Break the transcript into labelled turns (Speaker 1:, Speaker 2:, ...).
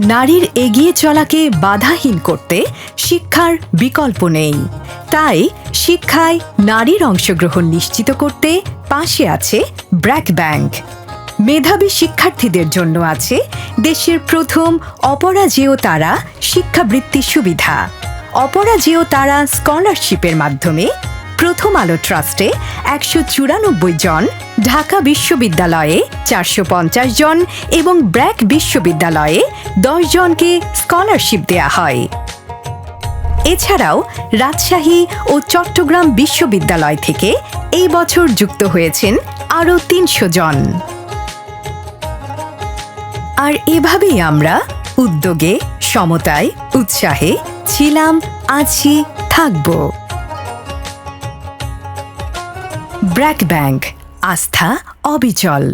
Speaker 1: নারীর এগিয়ে চলাকে বাধাহীন করতে শিক্ষার বিকল্প নেই। তাই শিক্ষায় নারীর অংশগ্রহণ নিশ্চিত করতে পাশে আছে ব্র্যাক ব্যাংক। মেধাবী শিক্ষার্থীদের জন্য আছে দেশের প্রথম অপরাজেয় তারা শিক্ষাবৃত্তি সুবিধা। অপরাজেয় তারা স্কলারশিপের মাধ্যমে প্রথম আলো ট্রাস্টে একশো চুরানব্বই জন, ঢাকা বিশ্ববিদ্যালয়ে চারশো পঞ্চাশ জন এবং ব্র্যাক বিশ্ববিদ্যালয়ে দশ জনকে স্কলারশিপ দেয়া হয়। এছাড়াও রাজশাহী ও চট্টগ্রাম বিশ্ববিদ্যালয় থেকে এই বছর যুক্ত হয়েছেন আরও তিনশো জন। আর এভাবেই আমরা উদ্যোগে, সমতায়, উৎসাহে ছিলাম, আছি, থাকব। ব্র্যাক ব্যাংক আস্থা অবিচল।